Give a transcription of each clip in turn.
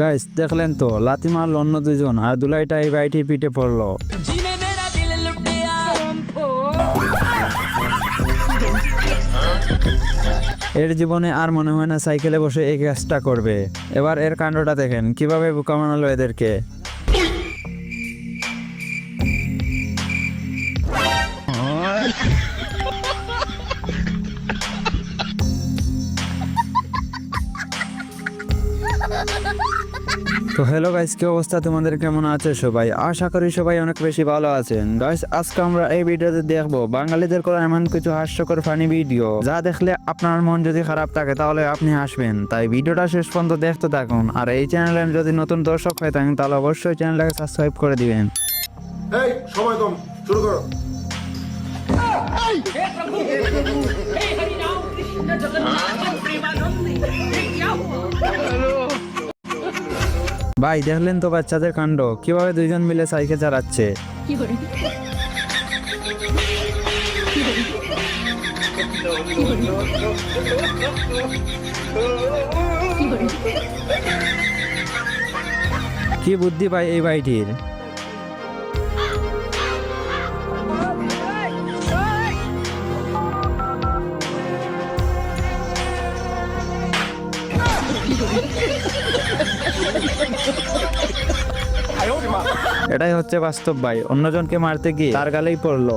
Guys দেখলেন তো, লাথি মারল অন্য দুজন আর দুলাইটা এই বাইটি পিঠে পড়ল। এর জীবনে আর মনে হয় না সাইকেলে বসে এই কাজটা করবে। এবার এর কাণ্ডটা দেখেন, কীভাবে বোকা মানালো এদেরকে। তো হ্যালো গাইস কি অবস্থা? তোমাদের কেমন আছে সবাই? আশা করি সবাই অনেক বেশি ভালো আছেন। গাইস আজকে আমরা এই ভিডিওতে দেখব বাঙালিদের করা এমন কিছু হাস্যকর ফানি ভিডিও যা দেখলে আপনার মন যদি খারাপ থাকে তাহলে আপনি হাসবেন। তাই ভিডিওটা শেষ পর্যন্ত দেখতে থাকুন। আর এই চ্যানেলে যদি নতুন দর্শক হয়ে থাকেন তাহলে অবশ্যই চ্যানেলটাকে সাবস্ক্রাইব করে দিবেন। এই সময় কম। শুরু করো। ভাই, দেখলেন তো বাচ্চাদের কাণ্ড। কীভাবে দুইজন মিলে সাইকেল চালাচ্ছে? কি বুদ্ধি ভাই এই ভাইটির? এটাই হচ্ছে বাস্তব ভাই। অন্যজনকে মারতে গিয়ে তার গালেই পড়ল।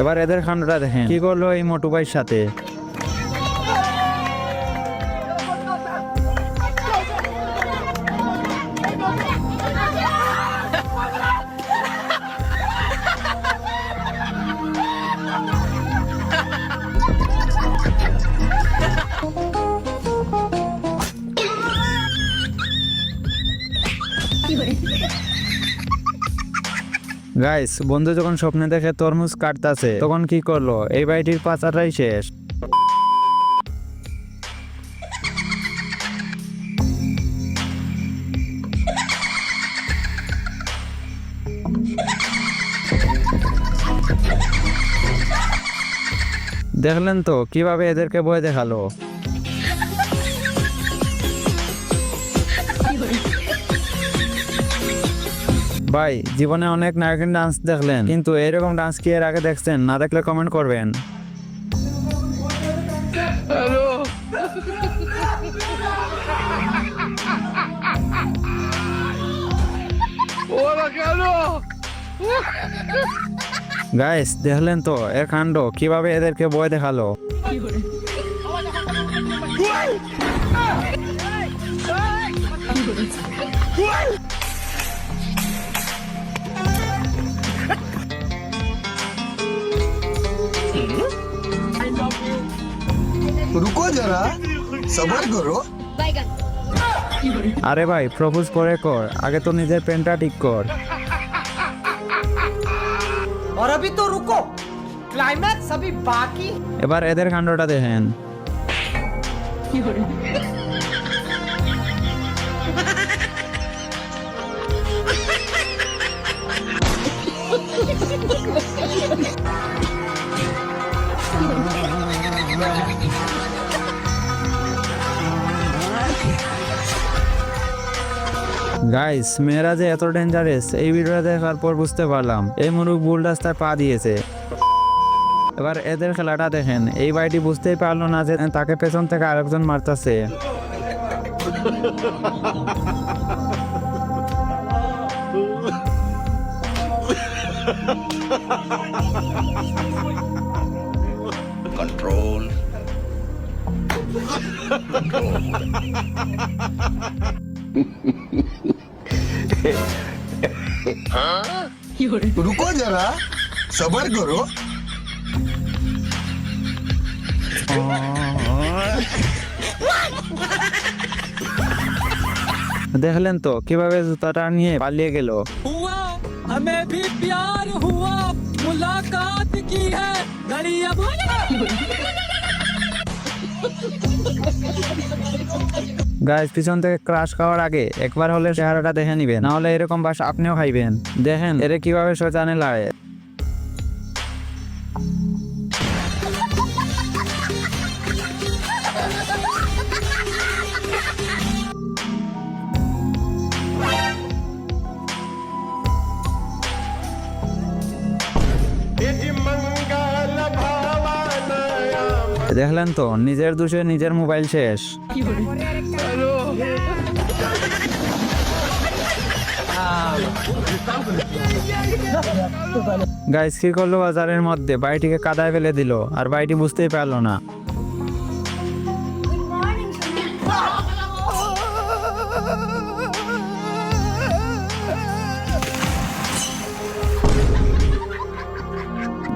এবার এদের খান্ডটা দেখেন। কি করল এই মোটু ভাইয়ের সাথে? গাইস বন্ধু যখন স্বপ্নে দেখে তরমুজ কাটতাছে, তখন কি করল? এই বাড়িটির পাচাটাই শেষ। দেখলেন তো, কীভাবে এদেরকে ভয় দেখাল? ভাই জীবনে অনেক নায়কের ডান্স দেখলেন কিন্তু এরকম ডান্স কি এর আগে দেখছেন? না দেখলে কমেন্ট করবেন। গাইস দেখলেন তো এর কাণ্ড কীভাবে এদেরকে ভয় দেখাল? रुको जरा सबर करो আরে ভাই প্রপোজ করে কর আগে তো নিজের পেনটা ঠিক কর और अभी तो रुको क्लाइमैक्स अभी बाकी এবার এদের কাণ্ডটা দেখেন গাইস মেয়েরা যে এত ডেঞ্জারেস এই ভিডিওটা দেখার পর বুঝতে পারলাম এই মুরুক ভুল রাস্তায় পা দিয়েছে এবার এদের খেলাটা দেখেন এই বাড়িটি বুঝতেই পারল না যে তাকে পেছন থেকে আরেকজন মারতাছে control. control. रुको जरा सबर करो দেখলেন তো কিভাবে জুতাটা নিয়ে পালিয়ে গেল हुआ हमें भी प्यार हुआ मुलाकात की है घड़ी अब গাইস পিছন থেকে ক্রাশ খাওয়ার আগে একবার হলে চেহারাটা দেখে নিবেন। নাহলে এরকম বাস আপনিও খাইবেন। দেখেন, এরে কীভাবে সোজানে লাড়ে দেখলেন তো, নিজের দোষে নিজের মোবাইল শেষ। গাইস কি করল বাজারের মধ্যে? বাড়িটিকে কাদায় ফেলে দিল, আর বাড়িটি বুঝতেই পারল না।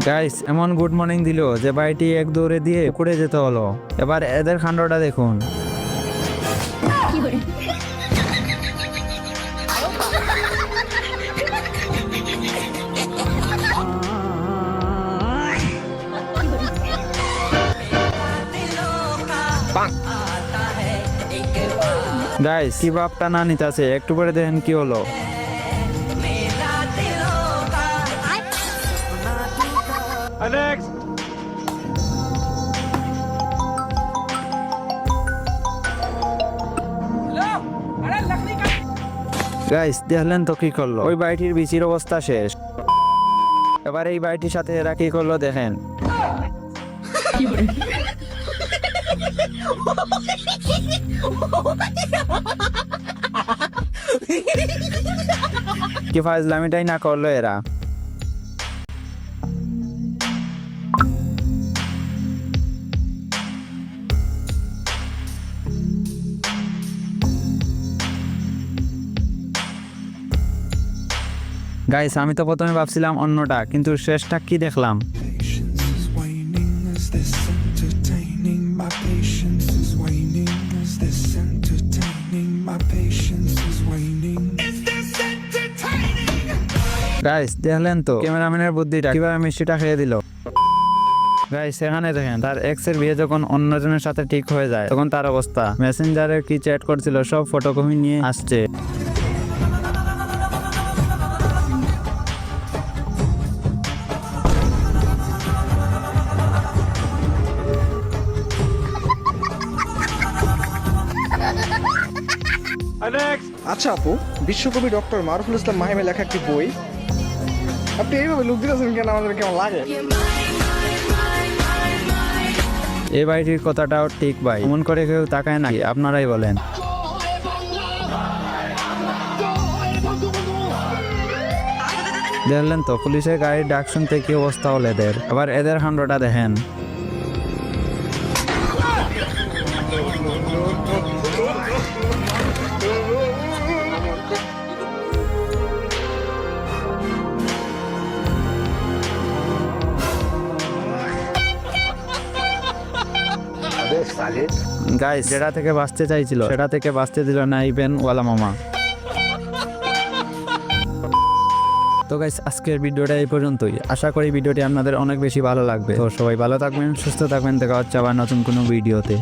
গাইস এমন গুড মর্নিং দিল যে বাড়িটি এক দৌড়ে দিয়ে কুড়ে যেতে হলো। এবার এদের কাণ্ডটা দেখুন। গাইস কি বাপটা না নিতেছে? একটু পরে দেখেন কি হলো। নেক্সট গাইস দেখলেন তো কি করল? ওই বাড়িটির বিচির অবস্থা শেষ। এবার এই বাড়িটির সাথে এরা কি করল দেখেন। কি ফাজলামিটাই না করল এরা। গাইস আমি তো প্রথমে ভাবছিলাম অন্যটা, কিন্তু শেষটা কি দেখলাম? গাইস দেখলেন তো, ক্যামেরাম্যানের বুদ্ধিটা কীভাবে মিষ্টিটা খেয়ে দিল? গাইস সেখানে দেখেন, তার এক্সের বিয়ে যখন অন্যজনের সাথে ঠিক হয়ে যায়, তখন তার অবস্থা। মেসেঞ্জারে কি চ্যাট করছিল, সব ফটোকপি নিয়ে আসছে। আচ্ছা আপু বিশ্বকবি ডক্টর মারুফুল ইসলাম মাহিমের লেখা একটি বই। আপনি এইভাবে লুক দিতেছেন কেন? আমাদের কেমন লাগে? এই বাড়িটির কথাটাও ঠিক ভাই। এমন করে কেউ তাকায় নাকি আপনারাই বলেন। দেখলেন তো পুলিশের গাড়ির ডাক শুনতে কি অবস্থা হলো এদের? আবার এদের কাণ্ডটা দেখেন। গাইস যেটা থেকে বাঁচতে চাইছিল সেটা থেকে বাঁচতে দিল না ইভেন ওয়ালা মামা। তো গাইস আজকের ভিডিওটা এই পর্যন্তই। আশা করি ভিডিওটি আপনাদের অনেক বেশি ভালো লাগবে। তো সবাই ভালো থাকবেন সুস্থ থাকবেন। দেখা হচ্ছে আবার নতুন কোনো ভিডিওতে।